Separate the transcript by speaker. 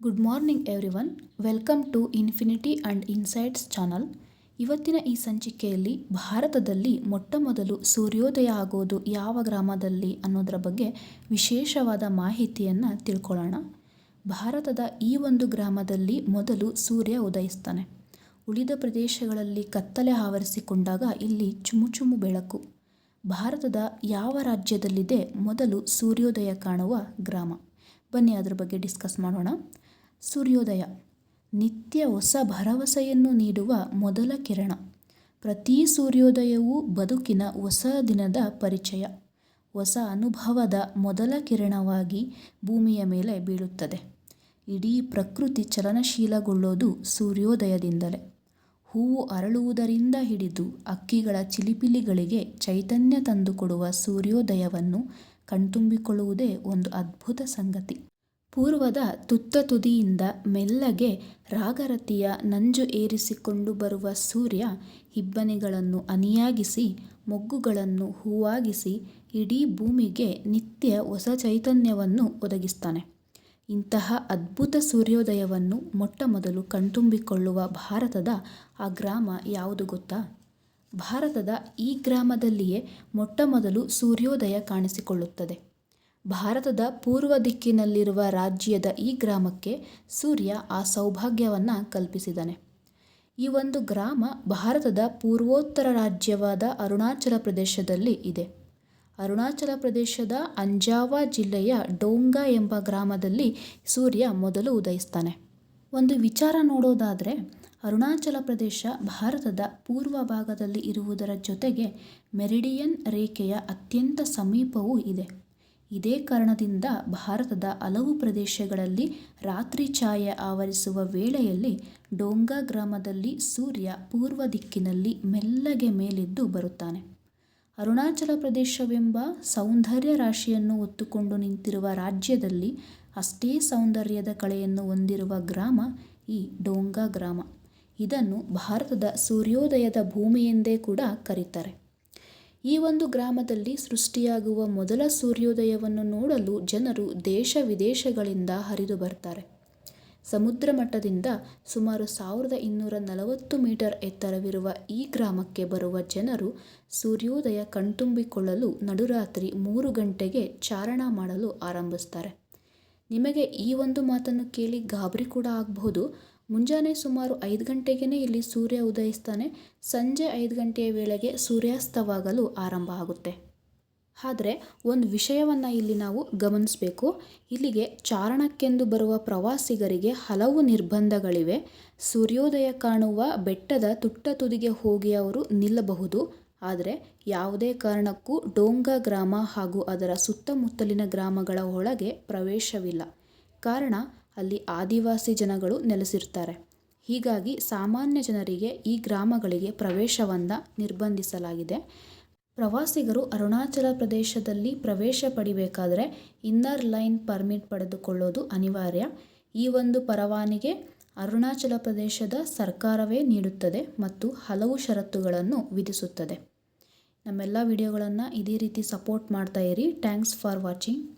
Speaker 1: Good morning everyone welcome to infinity and insights channel ಇವತ್ತಿನ ಈ ಸಂಚಿಕೆಯಲ್ಲಿ ಭಾರತದಲ್ಲಿ ಮೊಟ್ಟ ಮೊದಲು ಸೂರ್ಯೋದಯ ಆಗೋದು ಯಾವ ಗ್ರಾಮದಲ್ಲಿ ಅನ್ನೋದರ ಬಗ್ಗೆ ವಿಶೇಷವಾದ ಮಾಹಿತಿಯನ್ನು ತಿಳ್ಕೊಳ್ಳೋಣ. ಭಾರತದ ಈ ಒಂದು ಗ್ರಾಮದಲ್ಲಿ ಮೊದಲು ಸೂರ್ಯ ಉದಯಿಸ್ತಾನೆ. ಉಳಿದ ಪ್ರದೇಶಗಳಲ್ಲಿ ಕತ್ತಲೆ ಆವರಿಸಿಕೊಂಡಾಗ ಇಲ್ಲಿ ಚುಮುಚುಮು ಬೆಳಕು. ಭಾರತದ ಯಾವ ರಾಜ್ಯದಲ್ಲಿದೆ ಮೊದಲು ಸೂರ್ಯೋದಯ ಕಾಣುವ ಗ್ರಾಮ? ಬನ್ನಿ ಅದರ ಬಗ್ಗೆ ಡಿಸ್ಕಸ್ ಮಾಡೋಣ. ಸೂರ್ಯೋದಯ. ನಿತ್ಯ ಹೊಸ ಭರವಸೆಯನ್ನು ನೀಡುವ ಮೊದಲ ಕಿರಣ. ಪ್ರತಿ ಸೂರ್ಯೋದಯವೂ ಬದುಕಿನ ಹೊಸ ದಿನದ ಪರಿಚಯ. ಹೊಸ ಅನುಭವದ ಮೊದಲ ಕಿರಣವಾಗಿ ಭೂಮಿಯ ಮೇಲೆ ಬೀಳುತ್ತದೆ. ಇಡೀ ಪ್ರಕೃತಿ ಚಲನಶೀಲಗೊಳ್ಳೋದು ಸೂರ್ಯೋದಯದಿಂದಲೇ. ಹೂವು ಅರಳುವುದರಿಂದ ಹಿಡಿದು ಅಕ್ಕಿಗಳ ಚಿಲಿಪಿಲಿಗಳಿಗೆ ಚೈತನ್ಯ ತಂದುಕೊಡುವ ಸೂರ್ಯೋದಯವನ್ನು ಕಣ್ತುಂಬಿಕೊಳ್ಳುವುದೇ ಒಂದು ಅದ್ಭುತ ಸಂಗತಿ. ಪೂರ್ವದ ತುತ್ತ ತುದಿಯಿಂದ ಮೆಲ್ಲಗೆ ರಾಗರತಿಯ ನಂಜು ಏರಿಸಿಕೊಂಡು ಬರುವ ಸೂರ್ಯ ಇಬ್ಬನಿಗಳನ್ನು ಅನಿಯಾಗಿಸಿ, ಮೊಗ್ಗುಗಳನ್ನು ಹೂವಾಗಿಸಿ, ಇಡೀ ಭೂಮಿಗೆ ನಿತ್ಯ ಹೊಸ ಚೈತನ್ಯವನ್ನು ಒದಗಿಸ್ತಾನೆ. ಇಂತಹ ಅದ್ಭುತ ಸೂರ್ಯೋದಯವನ್ನು ಮೊಟ್ಟ ಮೊದಲು ಕಣ್ತುಂಬಿಕೊಳ್ಳುವ ಭಾರತದ ಆ ಗ್ರಾಮ ಯಾವುದು ಗೊತ್ತಾ? ಭಾರತದ ಈ ಗ್ರಾಮದಲ್ಲಿಯೇ ಮೊಟ್ಟ ಮೊದಲು ಸೂರ್ಯೋದಯ ಕಾಣಿಸಿಕೊಳ್ಳುತ್ತದೆ. ಭಾರತದ ಪೂರ್ವ ದಿಕ್ಕಿನಲ್ಲಿರುವ ರಾಜ್ಯದ ಈ ಗ್ರಾಮಕ್ಕೆ ಸೂರ್ಯ ಆ ಸೌಭಾಗ್ಯವನ್ನು ಕಲ್ಪಿಸಿದನೆ. ಈ ಒಂದು ಗ್ರಾಮ ಭಾರತದ ಪೂರ್ವೋತ್ತರ ರಾಜ್ಯವಾದ ಅರುಣಾಚಲ ಪ್ರದೇಶದಲ್ಲಿ ಇದೆ. ಅರುಣಾಚಲ ಪ್ರದೇಶದ ಅಂಜಾವ ಜಿಲ್ಲೆಯ ಡೋಂಗಾ ಎಂಬ ಗ್ರಾಮದಲ್ಲಿ ಸೂರ್ಯ ಮೊದಲು ಉದಯಿಸ್ತಾನೆ. ಒಂದು ವಿಚಾರ ನೋಡೋದಾದರೆ, ಅರುಣಾಚಲ ಪ್ರದೇಶ ಭಾರತದ ಪೂರ್ವ ಭಾಗದಲ್ಲಿ ಇರುವುದರ ಜೊತೆಗೆ ಮೆರಿಡಿಯನ್ ರೇಖೆಯ ಅತ್ಯಂತ ಸಮೀಪವೂ ಇದೆ. ಇದೇ ಕಾರಣದಿಂದ ಭಾರತದ ಹಲವು ಪ್ರದೇಶಗಳಲ್ಲಿ ರಾತ್ರಿ ಛಾಯೆ ಆವರಿಸುವ ವೇಳೆಯಲ್ಲಿ ಡೋಂಗಾ ಗ್ರಾಮದಲ್ಲಿ ಸೂರ್ಯ ಪೂರ್ವ ದಿಕ್ಕಿನಲ್ಲಿ ಮೆಲ್ಲಗೆ ಮೇಲೆದ್ದು ಬರುತ್ತಾನೆ. ಅರುಣಾಚಲ ಪ್ರದೇಶವೆಂಬ ಸೌಂದರ್ಯ ರಾಶಿಯನ್ನು ಹೊತ್ತುಕೊಂಡು ನಿಂತಿರುವ ರಾಜ್ಯದಲ್ಲಿ ಅಷ್ಟೇ ಸೌಂದರ್ಯದ ಕಳೆಯನ್ನು ಹೊಂದಿರುವ ಗ್ರಾಮ ಈ ಡೋಂಗಾ ಗ್ರಾಮ. ಇದನ್ನು ಭಾರತದ ಸೂರ್ಯೋದಯದ ಭೂಮಿ ಎಂದೇ ಕೂಡ ಕರೀತಾರೆ. ಈ ಒಂದು ಗ್ರಾಮದಲ್ಲಿ ಸೃಷ್ಟಿಯಾಗುವ ಮೊದಲ ಸೂರ್ಯೋದಯವನ್ನು ನೋಡಲು ಜನರು ದೇಶ ವಿದೇಶಗಳಿಂದ ಹರಿದು ಬರ್ತಾರೆ. ಸಮುದ್ರ ಮಟ್ಟದಿಂದ ಸುಮಾರು ಸಾವಿರದ ಇನ್ನೂರ ನಲವತ್ತು ಮೀಟರ್ ಎತ್ತರವಿರುವ ಈ ಗ್ರಾಮಕ್ಕೆ ಬರುವ ಜನರು ಸೂರ್ಯೋದಯ ಕಣ್ತುಂಬಿಕೊಳ್ಳಲು ನಡುರಾತ್ರಿ ಮೂರು ಗಂಟೆಗೆ ಚಾರಣ ಮಾಡಲು ಆರಂಭಿಸ್ತಾರೆ. ನಿಮಗೆ ಈ ಒಂದು ಮಾತನ್ನು ಕೇಳಿ ಗಾಬರಿ ಕೂಡ ಆಗಬಹುದು. ಮುಂಜಾನೆ ಸುಮಾರು ಐದು ಗಂಟೆಗೇ ಇಲ್ಲಿ ಸೂರ್ಯ ಉದಯಿಸ್ತಾನೆ. ಸಂಜೆ ಐದು ಗಂಟೆಯ ವೇಳೆಗೆ ಸೂರ್ಯಾಸ್ತವಾಗಲು ಆರಂಭ ಆಗುತ್ತೆ. ಆದರೆ ಒಂದು ವಿಷಯವನ್ನು ಇಲ್ಲಿ ನಾವು ಗಮನಿಸಬೇಕು. ಇಲ್ಲಿಗೆ ಚಾರಣಕ್ಕೆಂದು ಬರುವ ಪ್ರವಾಸಿಗರಿಗೆ ಹಲವು ನಿರ್ಬಂಧಗಳಿವೆ. ಸೂರ್ಯೋದಯ ಕಾಣುವ ಬೆಟ್ಟದ ತುಟ್ಟ ತುದಿಗೆ ಹೋಗಿ ಅವರು ನಿಲ್ಲಬಹುದು. ಆದರೆ ಯಾವುದೇ ಕಾರಣಕ್ಕೂ ಡೋಂಗ ಗ್ರಾಮ ಹಾಗೂ ಅದರ ಸುತ್ತಮುತ್ತಲಿನ ಗ್ರಾಮಗಳ ಒಳಗೆ ಪ್ರವೇಶವಿಲ್ಲ. ಕಾರಣ ಅಲ್ಲಿ ಆದಿವಾಸಿ ಜನಗಳು ನೆಲೆಸಿರ್ತಾರೆ ಹೀಗಾಗಿ ಸಾಮಾನ್ಯ ಜನರಿಗೆ ಈ ಗ್ರಾಮಗಳಿಗೆ ಪ್ರವೇಶವನ್ನು ನಿರ್ಬಂಧಿಸಲಾಗಿದೆ. ಪ್ರವಾಸಿಗರು ಅರುಣಾಚಲ ಪ್ರದೇಶದಲ್ಲಿ ಪ್ರವೇಶ ಪಡಿಬೇಕಾದರೆ ಇನ್ನರ್ ಲೈನ್ ಪರ್ಮಿಟ್ ಪಡೆದುಕೊಳ್ಳೋದು ಅನಿವಾರ್ಯ. ಈ ಒಂದು ಪರವಾನಿಗೆ ಅರುಣಾಚಲ ಪ್ರದೇಶದ ಸರ್ಕಾರವೇ ನೀಡುತ್ತದೆ ಮತ್ತು ಹಲವು ಷರತ್ತುಗಳನ್ನು ವಿಧಿಸುತ್ತದೆ. ನಮ್ಮೆಲ್ಲ ವಿಡಿಯೋಗಳನ್ನು ಇದೇ ರೀತಿ ಸಪೋರ್ಟ್ ಮಾಡ್ತಾ ಇರಿ. Thanks for watching.